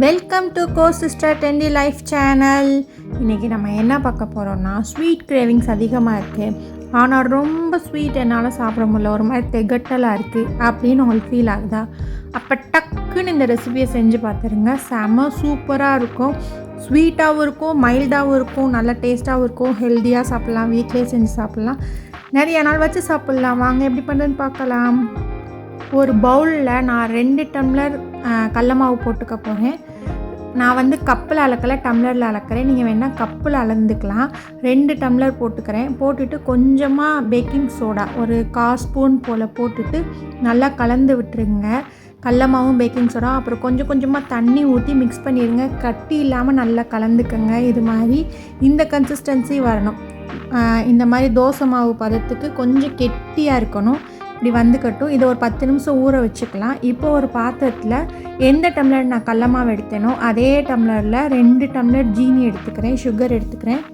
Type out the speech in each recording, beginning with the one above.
Welcome to co sister dainty life channel இன்றைக்கி நம்ம என்ன பார்க்க போகிறோம்னா ஸ்வீட் கிரேவிங்ஸ் அதிகமாக இருக்குது ஆனால் ரொம்ப ஸ்வீட் என்னால் சாப்பிட முடியல. ஒரு மாதிரி திகட்டலாக இருக்குது அப்படின்னு உங்களுக்கு ஃபீல் ஆகுதா? அப்போ டக்குன்னு இந்த ரெசிபியை செஞ்சு பார்த்துருங்க. செம சூப்பராக இருக்கும். ஸ்வீட்டாகவும் இருக்கும் மைல்டாகவும் இருக்கும் நல்ல டேஸ்ட்டாகவும் இருக்கும். ஹெல்த்தியாக சாப்பிட்லாம் வீட்லேயே செஞ்சு சாப்பிட்லாம். நிறைய நாள் வச்சு சாப்பிட்லாம். வாங்க எப்படி பண்ணுறதுன்னு பார்க்கலாம். ஒரு பவுலில் நான் ரெண்டு டம்ளர் கடல மாவு போட்டுக்க போகிறேன் நான் வந்து கப்பில் அளக்கலை டம்ளரில் அளக்கிறேன். நீங்கள் வேணால் கப்பில் அளந்துக்கலாம். ரெண்டு டம்ளர் போட்டுக்கிறேன். போட்டுட்டு கொஞ்சமாக பேக்கிங் சோடா ஒரு கா ஸ்பூன் போல் போட்டுட்டு நல்லா கலந்து விட்டுருங்க. கடல மாவும் பேக்கிங் சோடா அப்புறம் கொஞ்சம் கொஞ்சமாக தண்ணி ஊற்றி மிக்ஸ் பண்ணிடுங்க கட்டி இல்லாமல் நல்லா கலந்துக்கங்க. இது மாதிரி இந்த கன்சிஸ்டன்சி வரணும். இந்த மாதிரி தோசை மாவு பதத்துக்கு கொஞ்சம் கெட்டியாக இருக்கணும். இப்படி வந்துக்கட்டும். இதை ஒரு பத்து நிமிஷம் ஊற வச்சுக்கலாம். இப்போ ஒரு பாத்திரத்தில் எந்த டம்ளர் நான் கடல எடுத்தேனோ அதே டம்ளரில் ரெண்டு டம்ளர் ஜீனி எடுத்துக்கிறேன் சுகர் எடுத்துக்கிறேன்.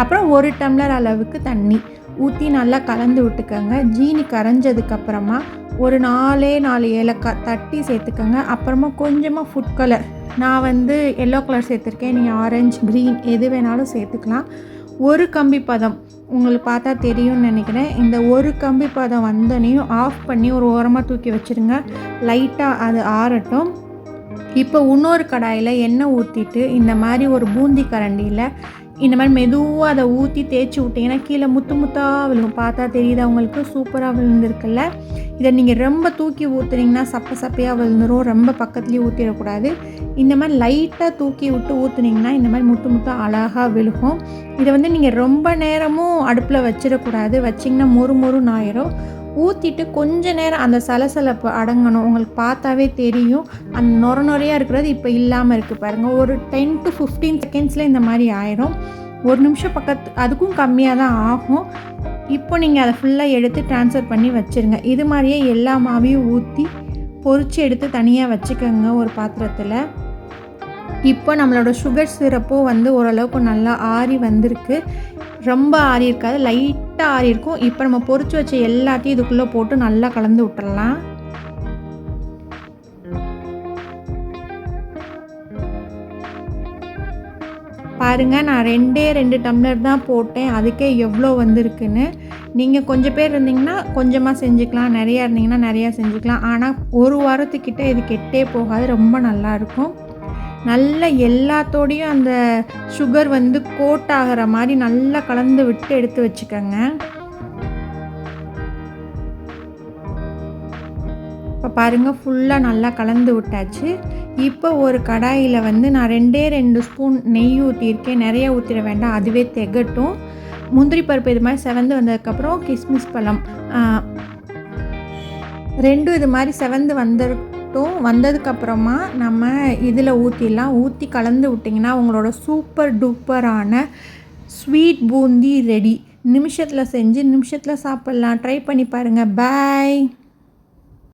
அப்புறம் ஒரு டம்ளர் அளவுக்கு தண்ணி ஊற்றி நல்லா கலந்து விட்டுக்கோங்க. ஜீனி கரைஞ்சதுக்கப்புறமா ஒரு நாலே நாலு ஏலக்காய் தட்டி சேர்த்துக்கோங்க. அப்புறமா கொஞ்சமாக ஃபுட் கலர் நான் வந்து எல்லோ கலர் சேர்த்துருக்கேன். நீங்கள் ஆரஞ்சு க்ரீன் எது வேணாலும் சேர்த்துக்கலாம். ஒரு கம்பி பதம். உங்களுக்கு பார்த்தா தெரியும்னு நினைக்கிறேன். இந்த ஒரு கம்பி பதம் வந்தனையும் ஆஃப் பண்ணி ஒரு ஓரமாக தூக்கி வச்சுருங்க. லைட்டாக அது ஆறட்டும். இப்போ இன்னொரு கடாயில் எண்ணெய் ஊற்றிட்டு இந்த மாதிரி ஒரு பூந்தி கரண்டியில் இந்த மாதிரி மெதுவாக அதை ஊற்றி தேய்ச்சி விட்டிங்கன்னா கீழே முத்து முத்தாக விழுகும் பார்த்தா தெரியுது அவங்களுக்கு சூப்பராக விழுந்திருக்குல்ல. இதை நீங்கள் ரொம்ப தூக்கி ஊற்றுனீங்கன்னா சப்ப சப்பையாக விழுந்துரும். ரொம்ப பக்கத்துலேயும் ஊற்றிடக்கூடாது இந்த மாதிரி லைட்டாக தூக்கி விட்டு ஊற்றுனீங்கன்னா இந்த மாதிரி முத்து முத்தாக அழகாக விழுகும். இதை வந்து நீங்கள் ரொம்ப நேரமும் அடுப்பில் வச்சிடக்கூடாது. வச்சிங்கன்னா மொறு மொறுன்னு ஆயிரும். ஊற்றிட்டு கொஞ்ச நேரம் அந்த சலசலப்பு அடங்கணும். உங்களுக்கு பார்த்தாவே தெரியும். அந்த நொர நொறையாக இருக்கிறது இப்போ இல்லாமல் இருக்குது பாருங்கள் ஒரு டென் டு ஃபிஃப்டீன் செகண்ட்ஸில் இந்த மாதிரி ஆயிரும். ஒரு நிமிஷம் பக்கத்து அதுக்கும் கம்மியாக தான் ஆகும். இப்போ நீங்கள் அதை ஃபுல்லாக எடுத்து ட்ரான்ஸ்ஃபர் பண்ணி வச்சுருங்க. இது மாதிரியே எல்லா மாவையும் ஊற்றி பொறிச்சு எடுத்து தனியாக வச்சுக்கோங்க ஒரு பாத்திரத்தில். இப்போ நம்மளோட சுகர் சிரப்பும் வந்து ஓரளவுக்கு நல்லா ஆறி வந்திருக்கு. ரொம்ப ஆறி இருக்காது லைட்டாக ஆறி இருக்கும். இப்போ நம்ம பொறிச்சு வச்ச எல்லாத்தையும் இதுக்குள்ளே போட்டு நல்லா கலந்து விட்டுடலாம் பாருங்கள் நான் ரெண்டே ரெண்டு டம்ளர் தான் போட்டேன். அதுக்கே எவ்வளோ வந்திருக்குன்னு. நீங்கள் கொஞ்சம் பேர் இருந்தீங்கன்னா கொஞ்சமாக செஞ்சுக்கலாம். நிறையா இருந்தீங்கன்னா நிறையா செஞ்சுக்கலாம். ஆனால் ஒரு வாரத்துக்கிட்ட இது கெட்டே போகாது. ரொம்ப நல்லா இருக்கும். நல்ல எல்லாத்தோடையும் அந்த சுகர் வந்து கோட் ஆகிற மாதிரி நல்லா கலந்து விட்டு எடுத்து வச்சுக்கோங்க. இப்போ பாருங்கள் ஃபுல்லாக நல்லா கலந்து விட்டாச்சு. இப்போ ஒரு கடாயில் வந்து நான் ரெண்டே ரெண்டு ஸ்பூன் நெய் ஊற்றியிருக்கேன் நிறைய ஊற்றிட வேண்டாம் அதுவே திகட்டும். முந்திரி பருப்பு இது மாதிரி செவந்து வந்ததுக்கப்புறம் கிஸ்மிஸ் பழம் ரெண்டும் இது மாதிரி செவந்து மட்டும் வந்ததுக்கப்புறமா நம்ம இதில் ஊற்றிடலாம் ஊற்றி கலந்து விட்டிங்கன்னா உங்களோட சூப்பர் டூப்பரான ஸ்வீட் பூந்தி ரெடி நிமிஷத்தில் செஞ்சு நிமிஷத்தில் சாப்பிட்லாம். ட்ரை பண்ணி பாருங்கள் பாய்